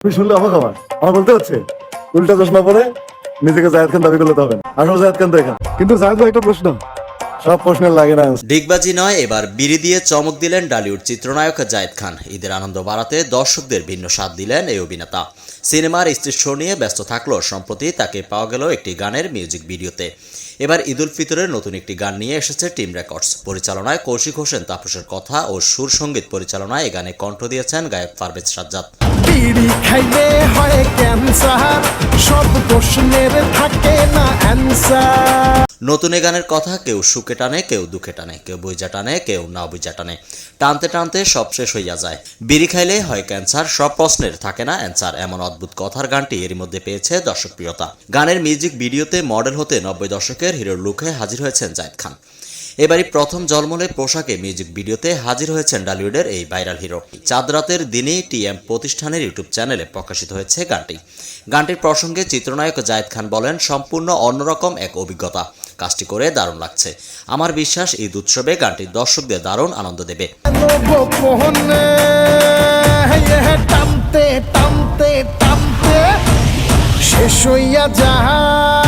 তুমি শুনলে অবাক আমার আমার বলতে হচ্ছে, উল্টা চশমা পরে নিজেকে জায়দ খান দাবি করলে তো হবে না। আসলে জায়দ খান তো কিন্তু জায়দ ভাই একটা প্রশ্ন সব প্রশ্নের লাগে না। ডিগবাজি নয় এবার বিড়ি দিয়ে চমক দিলেন ডালিউড চিত্রনায়ক জায়েদ খান। ঈদের আনন্দ বাড়াতে দর্শকদের ভিন্ন স্বাদ দিলেন এই অভিনেতা। সিনেমার স্টেজ শো নিয়ে ব্যস্ত থাকলেও সম্প্রতি তাকে পাওয়া গেল একটি গানের মিউজিক ভিডিওতে। এবার ঈদুল ফিতরের নতুন একটি গান নিয়ে এসেছে টিম রেকর্ডস। পরিচালনায় কৌশিক হোসেন তাপসের কথা ও সুর সংগীত পরিচালনায় এই গানে কণ্ঠ দিয়েছেন গায়ক পারভেজ সাজ্জাদ। বিড়ি খাইলে হয় ক্যান্সার সব প্রশ্নের থাকে না অ্যান্সার। নতুন এ গানের কথা কেউ সুখে টানে, কেউ দুঃখে টানে, কেউ বইজা টানে, কেউ না বইজা টানে। টানতে টানতে সব শেষ হইয়া যায়। বিড়ি খাইলে হয় ক্যান্সার, সব প্রশ্নের থাকে না অ্যান্সার। এমন অদ্ভুত কথার গানটি এর মধ্যে পেয়েছে দর্শকপ্রিয়তা। গানের মিউজিক ভিডিওতে মডেল হতে নব্বই দশকের হিরোর লুকে হাজির হয়েছেন জায়দ খান। এবারই প্রথম জলমলে পোশাকে মিউজিক ভিডিওতে হাজির হয়েছেন ডালিউডের এই ভাইরাল হিরো। চাঁদ রাতের দিনেই টিএম প্রতিষ্ঠানের ইউটিউব চ্যানেলে প্রকাশিত হয়েছে গানটি। গানটির প্রসঙ্গে চিত্রনায়ক জায়েদ খান বলেন, সম্পূর্ণ অন্যরকম এক অভিজ্ঞতা। কাজটি করে দারুণ লাগছে। আমার বিশ্বাস, ঈদ উৎসবে গানটি দর্শকদের দারুণ আনন্দ দেবে। শেষ হইয়া যায়